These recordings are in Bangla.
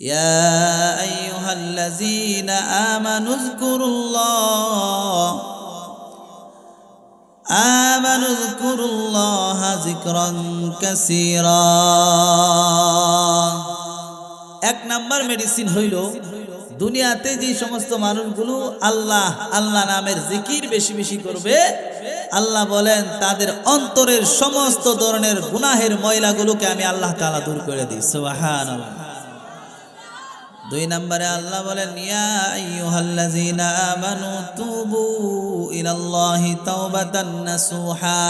يا أيها الذين آمنوا اذكروا الله آمنوا اذكروا الله ذكرا كثيرا এক নাম্বার মেডিসিন হইল দুনিয়াতে যে সমস্ত মানুষগুলো আল্লাহ আল্লাহ নামের জিকির বেশি বেশি করবে আল্লাহ বলেন তাদের অন্তরের সমস্ত ধরনের গুনাহের ময়লাগুলোকে আমি আল্লাহ তাআলা দূর করে দিই সুবহানাল্লাহ দুই নম্বরে আল্লাহ বলেন, ইয়া আইয়ুহাল্লাযীনা আমানু তুবু ইলাল্লাহি তাওবাতান নাসুহা।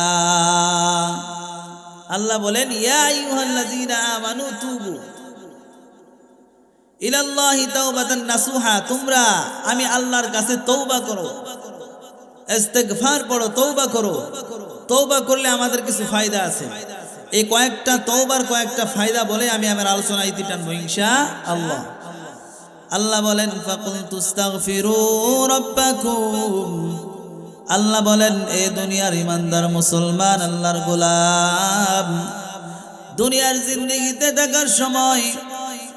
আল্লাহ বলেন, ইয়া আইয়ুহাল্লাযীনা আমানু তুবু ইলাল্লাহি তাওবাতান নাসুহা। তোমরা, আমি আল্লাহর কাছে তওবা করো, ইস্তেগফার পড়ো, তওবা করো। তওবা করলে আমাদের কিছু ফায়দা আছে। এই কয়েকটা তওবার কয়েকটা ফায়দা বলে আমি আমার আলোচনা ইতি টানবো, ইনশাআল্লাহ। আল্লাহ বলেন ফাকুল আল্লাহ বলেন, এ দুনিয়ার ইমানদার মুসলমান, আল্লাহর গোলাম। দুনিয়ার জিন্দগিতে থাকার সময়,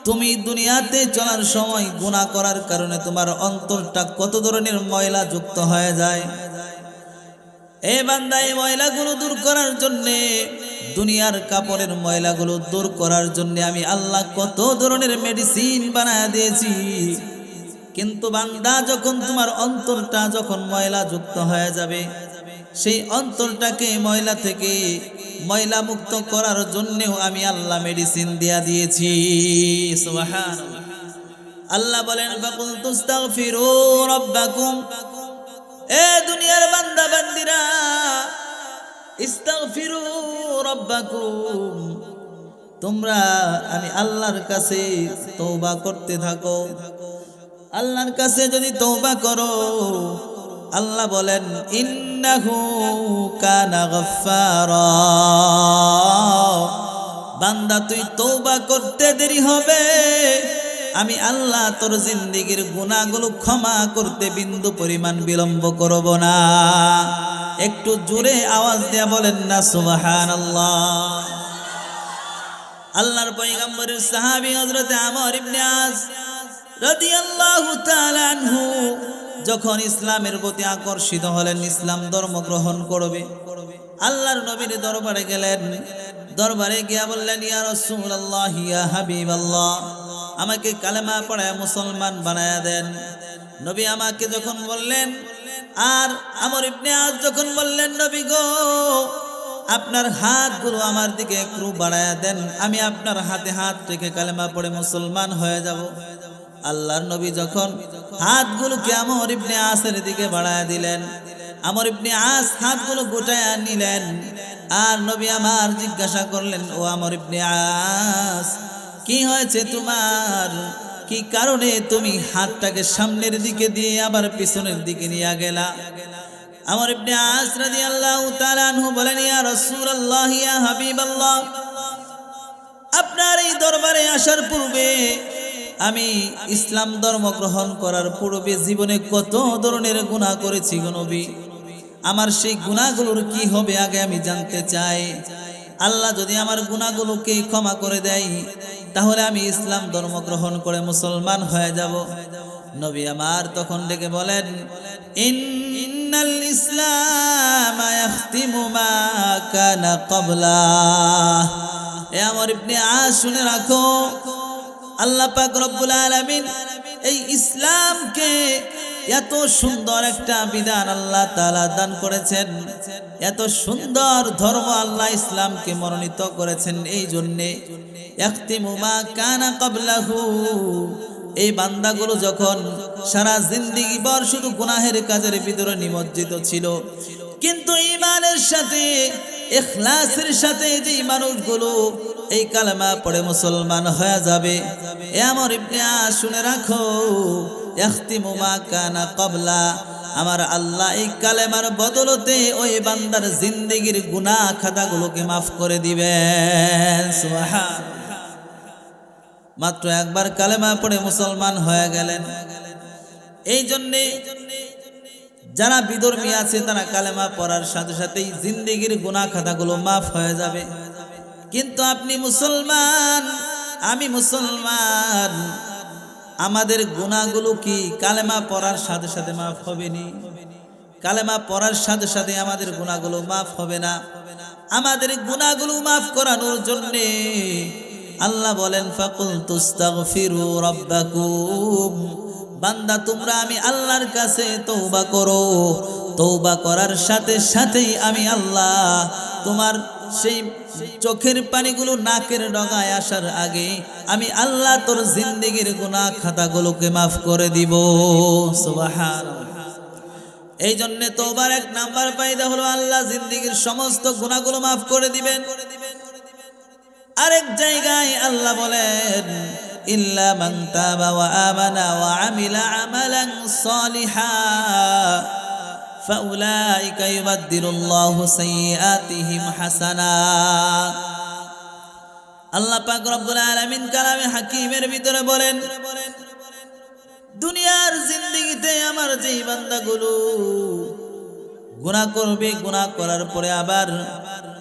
তুমি দুনিয়াতে চলার সময় গুনাহ করার কারণে তোমার অন্তরটা কত ধরনের ময়লা যুক্ত হয়ে যায়। এ বান্দা, এই ময়লাগুলো দূর করার জন্যে দুনিয়ার কাপড়ের ময়লাগুলো দূর করার জন্য আমি আল্লাহ কত ধরনের মেডিসিন বানায় দিয়েছি। কিন্তু বান্দা যখন তোমার অন্তরটা যখন ময়লা যুক্ত হয়ে যাবে, সেই অন্তরটাকে ময়লা থেকে ময়লা মুক্ত করার জন্যেও আমি আল্লাহ মেডিসিন দিয়া দিয়েছি। আল্লাহ বলেন ফাকুল তুস্তাগফিরু রাব্বাকুম। এ দুনিয়ার বান্দা বান্দিরা ইস্তাগফিরু রাব্বাকুম। তোমরা, আমি আল্লাহর কাছে তওবা করতে থাকো। আল্লাহর কাছে যদি তওবা করো, আল্লাহ বলেন, ইন্নাহু কানা গফফারা। বান্দা, তুই তওবা করতে দেরি হবে। আমি আল্লাহ তোর জিন্দিগির গুণাগুলো ক্ষমা করতে বিন্দু পরিমাণ বিলম্ব করব না। একটু জোরে আওয়াজ দেয়া বলেন না সুবাহান আল্লাহর পয়গম্বরের সাহাবী হযরত আমর ইবনে আস রাদিয়াল্লাহু তাআলা আনহু যখন ইসলামের প্রতি আকর্ষিত হলেন, ইসলাম ধর্ম গ্রহণ করবে, আল্লাহর নবীর দরবারে গেলেন। দরবারে গিয়া বললেন, ইয়া রাসূলুল্লাহ, ইয়া হাবিবাল্লাহ, আমাকে কালেমা পড়ায় মুসলমান বানায়া দেন। নবী আমাকে যখন বললেন আর আমর ইবনে আজ যখন বললেন, নবী গো, আপনার হাতগুলো আমার দিকে একটু বাড়ায়া দেন, আমি আপনার হাতে হাত রেখে কালেমা পড়ে মুসলমান হয়ে যাব। আল্লাহর নবী যখন হাতগুলোকে আমর ইবনে আসের দিকে বাড়ায়া দিলেন, আমর ইবনে আস হাতগুলো গোটায়া নিলেন, আর নবী আমার জিজ্ঞাসা করলেন, ও আমর ইবনে আস, কি হয়েছে তোমার? কি কারণে তুমি হাতটাকে সামনের দিকে দিয়ে আবার পিছনের দিকে নিয়ে গেলা? আমার ইবনে আস রাদিয়াল্লাহু তাআলা আনহু বলেন, ইয়া রাসূলুল্লাহ, ইয়া হাবিবাল্লাহ, আপনার এই দরবারে আসার পূর্বে আমি ইসলাম ধর্ম গ্রহণ করার পূর্বে জীবনে কত ধরনের গুনাহ করেছি গো নবী? আমার সেই গুনাহগুলোর কি হবে আগে আমি জানতে চাই। আল্লাহ যদি আমার গুনাহগুলোকে ক্ষমা করে দেয় তাহলে আমি ইসলাম ধর্ম গ্রহণ করে মুসলমান হয়ে যাব। নবী আমার তখন ডেকে বলেন, ইন্নাল ইসলাম ইয়াখতিমু কানা ক্বাবলা। এ আমার ইবনে আস শুনে রাখো, আল্লাহ পাক রব্বুল আলামিন এই ইসলামকে এত সুন্দর একটা বিধান আল্লাহ তাআলা দান করেছেন। এত সুন্দর ধর্ম আল্লাহ ইসলামকে মনোনীত করেছেন এই জন্যে। ইয়াখতিমু মা কানা ক্বাবলাহু। এই বান্দাগুলো যখন সারা জিন্দিগি ভর শুধু গুনাহের কাজের ভিতরে নিমজ্জিত ছিল, কিন্তু ইমানের সাথে এখলাসের সাথে যে মানুষগুলো এই কালেমা পড়ে মুসলমান হয়ে যাবে এ আমার ইবনে শুনে রাখো। ইখতিমু মা কানা ক্বাবলা। আমার আল্লাহ এই কালেমার বদলতে ওই বান্দার জিন্দিগির গুনাহ খাতাগুলোকে মাফ করে দিবেন। মাত্র একবার কালেমা পড়ে মুসলমান হয়ে গেলেন। এই জন্যে যারা বিধর্মী আছে, তারা কালেমা পড়ার সাথে সাথেই জিন্দিগির গুনাহ খাতাগুলো মাফ হয়ে যাবে। কিন্তু আপনি মুসলমান, আমি মুসলমান আমাদের গুণাগুলো কি? কালেমা পড়ার সাথে সাথে মাফ হবে নি কালেমা পড়ার সাথে সাথে আমাদের গুণাগুলো মাফ হবে না। আমাদের গুণাগুলো মাফ করানোর জন্যে আল্লাহ বলেন ফাকুল তুস্তাগফিরু রাব্বাকুম। বান্দা, তোমরা আমি আল্লাহর কাছে তৌবা করো। তৌবা করার সাথে সাথেই আমি আল্লাহ তোমার সেই চোখের পানিগুলো নাকের ডগায় আসার আগে আমি আল্লাহ তোর জিন্দিগির গুনাহ খাতাগুলোকে মাফ করে দিব। এই জন্য তোবার এক নাম্বার পাইদা হলো আল্লাহ জিন্দিগির সমস্ত গুণাগুলো মাফ করে দিবেন। আরেক জায়গায় আল্লাহ বলেন, ইল্লা মান তাবা ওয়া আমানা ওয়া আমিলা আমালান সালিহা। ফাউলাইকা ইউবাদদিলুল্লাহু সাইয়্যাতিহিম হাসানাত আল্লাহ পাক রব্বুল আলামিন কালামে হাকিমের ভিতরে বলেন, দুনিয়ার জিন্দিগিতে আমার যেই বান্দাগুলো গুনাহ করবে, গুনাহ করার পরে আবার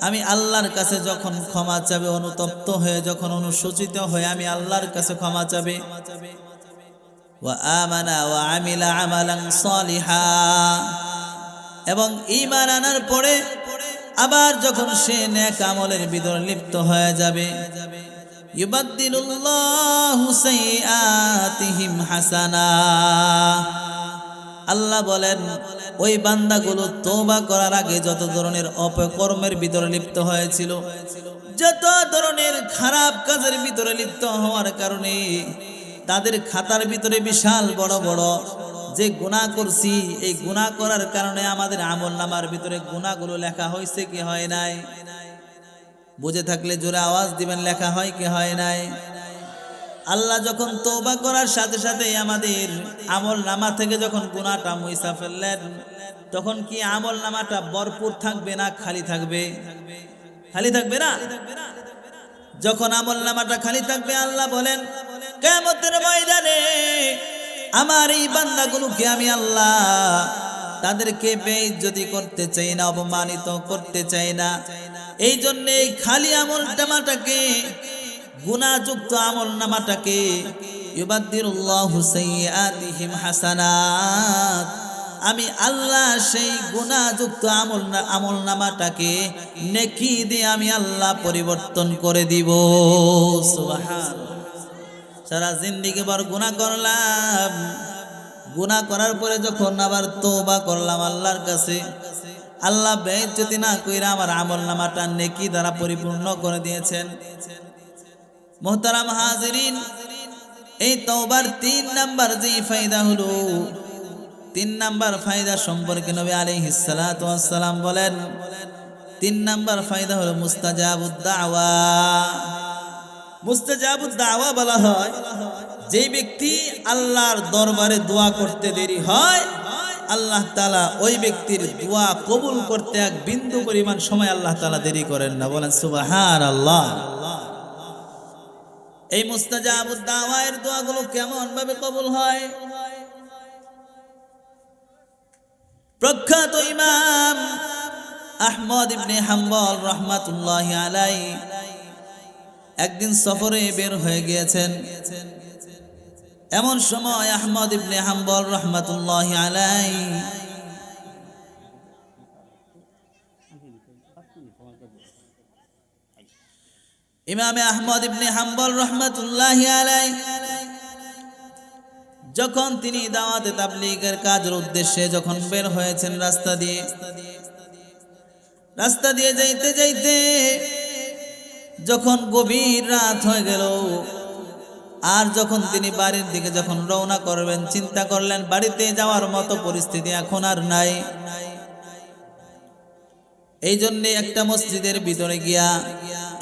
আমি আল্লাহর কাছে যখন ক্ষমা চাবে, অনুতপ্ত হয়ে যখন অনুসূচিত হয়ে আমি আল্লাহর কাছে ক্ষমা চাবে। ওয়া আমানা ওয়া আমিলা আমালান সালিহা। এবং ঈমান আনার পরে আবার যখন সে নেক আমলের ভিতর লিপ্ত হয়ে যাবে আল্লাহ বলেন, ওই বান্দাগুলো তোবা করার আগে যত ধরনের অপকর্মের ভিতরে লিপ্ত হয়েছিল, যত ধরনের খারাপ কাজের ভিতরে লিপ্ত হওয়ার কারণে তাদের খাতার ভিতরে বিশাল বড় বড় যে গুনাহ করছি, এই গুনাহ করার কারণে আমাদের আমল নামার ভিতরে গুনাহগুলো লেখা হয়েছে কি হয় নাই? বুঝে থাকলে জোরে আওয়াজ দিবেন, লেখা হয় কি হয় নাই? আল্লাহ যখন তৌবা করার সাথে সাথে আমাদের আমল নামা থেকে যখন গুনাহটা মুইসা ফেললেন, তখন কি আমল নামাটা ভরপুর থাকবে না খালি থাকবে? খালি থাকবে না? যখন আমল নামাটা খালি থাকবে, আল্লাহ বলেন কেমতের ময়দানে আমার এই বান্দাগুলোকে আমি আল্লাহ তাদেরকে বেইজ্জতি করতে চাই না, অপমানিত করতে চাই না। এই জন্য এই খালি আমল নামাটাকে, গুণাযুক্ত আমল নামাটাকে আমি আল্লাহ সেই গুণাযুক্ত আমল আমল নামাটাকে নেকি দিয়ে আমি আল্লাহ পরিবর্তন করে দিব। সারা জিন্দিগি বার গুণা করলাম। গুণা করার পরে যখন আবার তোবা করলাম আল্লাহর কাছে, আল্লাহ বেজ্জতি না কইরা আমার আমল নামাটা নেকি দ্বারা পরিপূর্ণ করে দিয়েছেন। মোহতারাম হাজিরিন, এই তওবার তিন নাম্বার যে ফায়দা হলো, তিন নাম্বার ফায়দা সম্পর্কে নবী আলাইহিস সালাতু ওয়াস সালাম বলেন, তিন নাম্বার ফায়দা হলো মুস্তাজাবুদ দাওয়া। মুস্তাজাবুদ দাওয়া বলা হয় যে ব্যক্তি আল্লাহর দরবারে দোয়া করতে দেরি হয়, আল্লাহ তালা ওই ব্যক্তির দোয়া কবুল করতে এক বিন্দু পরিমাণ সময় আল্লাহ তালা দেরি করেন না। বলেন সুবাহান আল্লাহ এই মুস্তাজাবুদ দাওয়ায়ের দোয়াগুলো কেমন ভাবে কবুল হয়? প্রখ্যাত ইমাম আহমদ ইবনে হাম্বল রহমাতুল্লাহ আলাই একদিন সফরে বের হয়ে গিয়েছেন। এমন সময় আহমদ ইবনে হাম্বল রহমাতুল্লাহ আলাই ইমামে আহমদ ইবনে হাম্বল রহমাতুল্লাহ আলাই যখন তিনি দাওয়াতে তাবলিগের কাজের উদ্দেশ্যে যখন বের হয়েছেন রাস্তা দিয়ে রাস্তা দিয়ে যাইতে যাইতে যখন গভীর রাত হয়ে গেল, আর যখন তিনি বাড়ির দিকে যখন রওনা করবেন, চিন্তা করলেন, বাড়িতে যাওয়ার মতো পরিস্থিতি এখন আর নাই। এই জন্যে একটা মসজিদের ভিতরে গিয়া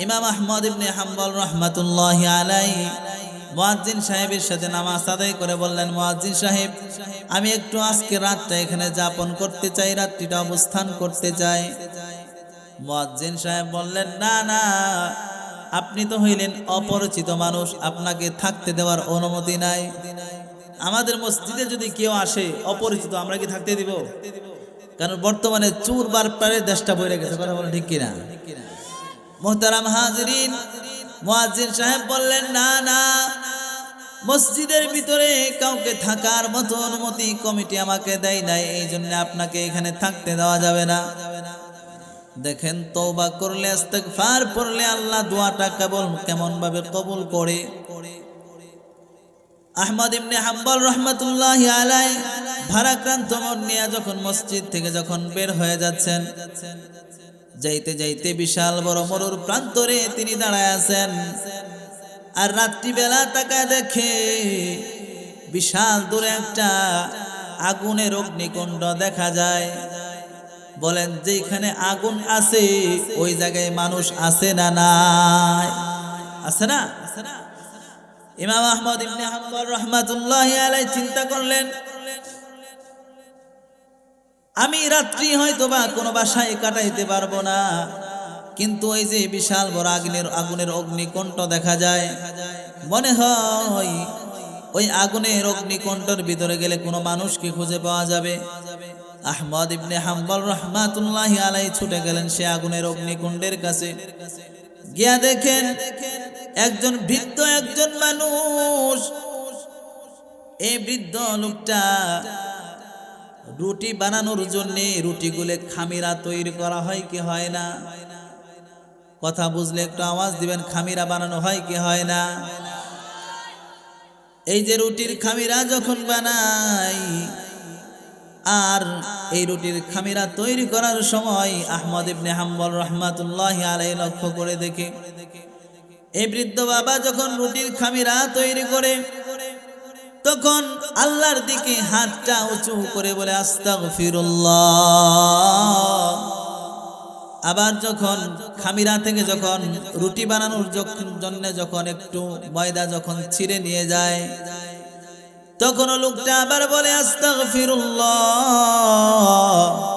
ইমাম আহমদ ইবনে হাম্বল রহমাতুল্লাহ আলাই মুয়াজ্জিন সাহেবের সাথে নামাজ আদায় করে বললেন, মুয়াজ্জিন সাহেব, আমি একটু আজকে রাতটা এখানে যাপন করতে চাই রাত্রিটা অবস্থান করতে চাই। মুয়াজ্জিন সাহেব বললেন, না না, আপনি তো হইলেন অপরিচিত মানুষ, আপনাকে থাকতে দেওয়ার অনুমতি নাই। আমাদের মসজিদে যদি কেউ আসে, অপরিচিত, আমরা কি থাকতে দিব? কারণ বর্তমানে চুর বার পারে দেশটা বইরে গেছে, কথা বলেন ঠিক কিনা? মোহতারাম হাজরিন, মুয়াজ্জিন সাহেব বললেন, না না, মসজিদের ভিতরে কাউকে থাকার মতো অনুমতি কমিটি আমাকে দেয় নাই, এই জন্য আপনাকে এখানে থাকতে দেওয়া যাবে না। দেখেন, তওবা করলে, ইস্তেগফার পড়লে আল্লাহ দোয়াটা কেবল কেমন ভাবে কবুল করে। আহমদ ইবনে হাম্বল রহমতুল্লাহ আলাই ভারাক্রান্ত মন নিয়ে যখন মসজিদ থেকে যখন বের হয়ে যাচ্ছেন, যাইতে যাইতে বিশাল বড় মরুর প্রান্তরে তিনি দাঁড়ায় আছেন। আর রাত্রিবেলা তাকায় দেখে বিশাল দূরে একটা আগুনের অগ্নিকুণ্ড দেখা যায়। বলেন, যেখানে আগুন আছে, ওই জায়গায় মানুষ আছে না নাই? আছে না? ইমাম আহমদ ইবনে হাম্বল রহমাতুল্লাহ আলাই চিন্তা করলেন, আমি রাত্রি হয়তো বা কোনো বাসায় কাটাইতে পারব না, কিন্তু ওই যে বিশাল বড় আগুনের আগুনের অগ্নিকণ্ঠ দেখা যায়। মনে হয় ওই আগুনের অগ্নিকণ্ঠের ভিতরে গেলে কোনো মানুষকে খুঁজে পাওয়া যাবে? আহমদ ইবনে হাম্বল রহমাতুল্লাহ আলাই ছুটে গেলেন সে আগুনের অগ্নিকুণ্ডের কাছে। গিয়া দেখেন একজন বৃদ্ধ একজন মানুষ। এই বৃদ্ধ লোকটা রুটি বানানোর জন্য রুটিগুলো খামিরা তৈরি করা হয় কি হয় না? কথা বুঝলে একটু আওয়াজ দিবেন, খামিরা বানানো হয় কি হয় না? এই যে রুটির খামিরা যখন বানাই আর এই রুটির খামিরা তৈরি করার সময় আহমদ ইবনে হাম্বল রহমাতুল্লাহ আলাই লক্ষ্য করে দেখে। এই বৃদ্ধ বাবা যখন রুটির খামিরা তৈরি করে, তখন আল্লাহর দিকে হাতটা উঁচু করে বলে আবার যখন খামিরা থেকে যখন রুটি বানানোর জন্য যখন একটু ময়দা যখন ছিঁড়ে নিয়ে যায় তখন লোকটা আবার বলে, আস্তাগফিরুল্লাহ।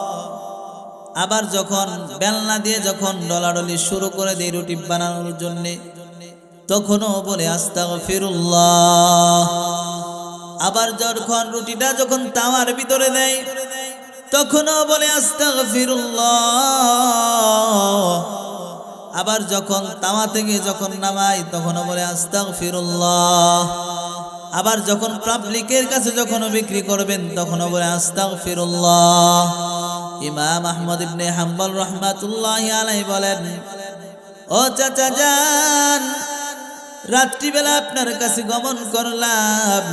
আবার যখন বেলনা দিয়ে যখন ডলাডলি শুরু করে দেয় রুটি বানানোর জন্যে, তখনও বলে, আস্তাগফিরুল্লাহ। আবার যখন রুটিটা যখন তাওয়ার ভিতরে দেয়, তখনও বলে, আস্তাগফিরুল্লাহ। আবার যখন তাওয়া থেকে যখন নামাই তখনও বলে, আস্তাগফিরুল্লাহ। আবার যখন পাবলিকের কাছে যখন বিক্রি করবেন, তখনও বলে, আস্তাগফিরুল্লাহ। ইমাম আহমদ ইবনে হাম্বল রহমাতুল্লাহ আলাই বলেন, ও চাচা যান রাত্রিবেলা আপনার কাছে গমন করলাম।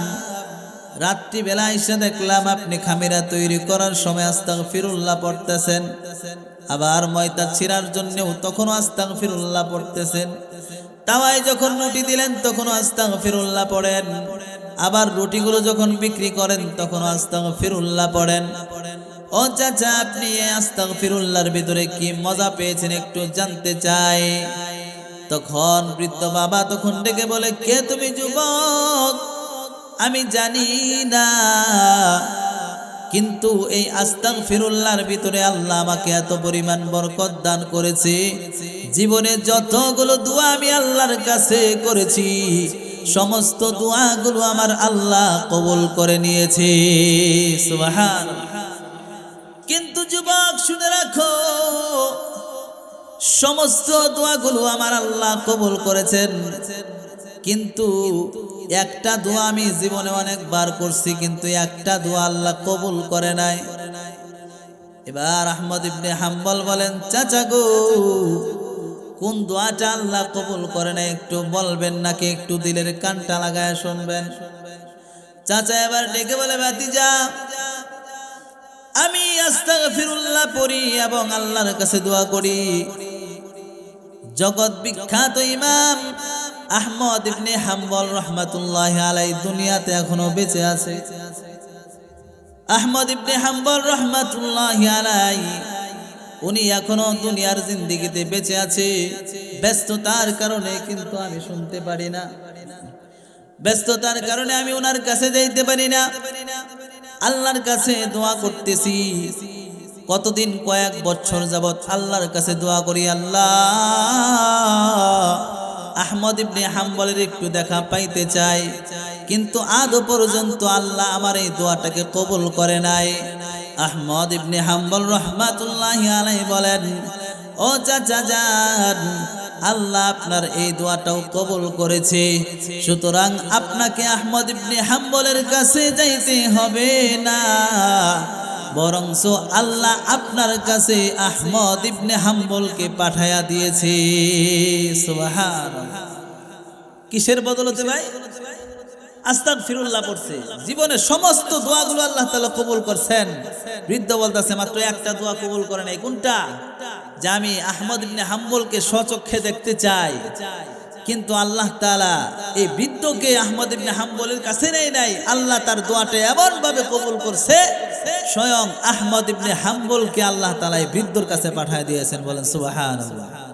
রাত্রিবেলা এসে দেখলাম আপনি খামিরা তৈরি করার সময় আস্তাগ ফিরুল্লাহ পড়তেছেন। আবার ময়তা ছিঁড়ার জন্যও তখনও আস্তাগ ফিরুল্লাহ পড়তেছেন। তাওয়াই যখন রুটি দিলেন, তখনও আস্তাগ ফিরুল্লাহ পড়েন। আবার রুটিগুলো যখন বিক্রি করেন, তখন আস্তাগ ফিরুল্লাহ পড়েন। ও চাচা, আপনি আস্তাগ ফিরুল্লাহর ভিতরে কি মজা পেয়েছেন একটু জানতে চাই। তখন বৃদ্ধ বাবা তখন ডেকে বলে, কে তুমি যুবক? আমি জানি না। কিন্তু এই আস্তাগ ফিরুল্লাহর ভিতরে আল্লাহ আমাকে এত পরিমাণ বরকত দান করেছে। জীবনে যতগুলো দোয়া আমি আল্লাহর কাছে করেছি সমস্ত দোয়াগুলো আমার আল্লাহ কবুল করে নিয়েছে। কিন্তু যুবক, শুনে রাখো, সমস্ত দোয়াগুলো আমার আল্লাহ কবুল করেছেন। কিন্তু একটা দোয়া আমি জীবনে অনেকবার করছি, কিন্তু একটা দোয়া আল্লাহ কবুল করে নাই। এবার আহমদ ইবনে হাম্বল বলেন, চাচা গো কোন দোয়াটা আল্লাহ কবুল করে না একটু বলবেন নাকি একটু দিলের কানটা লাগায় শুনবেন? চাচা এবার ডেকে বলে বাতিজা আমি আস্তাগফিরুল্লাহ পড়ি এবং আল্লাহর কাছে দোয়া করি। জগৎ বিখ্যাত ইমাম আহমদ ইবনে হাম্বল রহমাতুল্লাহ আলাই দুনিয়াতে এখনও বেঁচে আছে। আহমদ ইবনে হাম্বল রহমাতুল্লাহ আলাই উনি এখনও দুনিয়ার জিন্দিগিতে বেঁচে আছে। ব্যস্ততার কারণে কিন্তু আমি শুনতে পারি না। ব্যস্ততার কারণে আমি ওনার কাছে যাইতে পারি না। আল্লাহর কাছে দোয়া করতেছি। কতদিন, কয়েক বছর যাবৎ আল্লাহর কাছে দোয়া করি, আল্লাহ আহমদ ইবনে হাম্বলের একটু দেখা পাইতে চাই। কিন্তু আদৌ পর্যন্ত আল্লাহ আমার এই দোয়াটাকে কবুল করে নাই। আহমদ ইবনে হাম্বল রহমাতুল্লাহ আলাই বলেন, ও চাচা যান আল্লাহ আপনার এই দোয়াটাও কবুল করেছে। সুতরাং আপনাকে আহমদ ইবনে হাম্বলের কাছে যাইতে হবে না। বরংস আল্লাহ আপনার কাছে আহমদ ইবনে হাম্বলকে পাঠায়া দিয়েছে। কিসের বদলতে ভাই? আস্তাক ফিরুল্লাহ পড়ছে। জীবনের সমস্ত দোয়াগুলো আল্লাহ তালা কবুল করছেন। বৃদ্ধ বলতেছে, মাত্র একটা দোয়া কবুল করে নাই। কোনটা? যে আমি আহমদ ইবনে হাম্বলকে স্বচক্ষে দেখতে চাই। কিন্তু আল্লাহ তাআলা এই বৃদ্ধকে আহমদ ইবনে হাম্বলের কাছে নেই নাই। আল্লাহ তার দোয়াটা এমন ভাবে কবুল করছে, স্বয়ং আহমদ ইবনে হাম্বলকে আল্লাহ তালা এই বৃদ্ধর কাছে পাঠায় দিয়েছেন। বলেন, সুবহানাল্লাহ।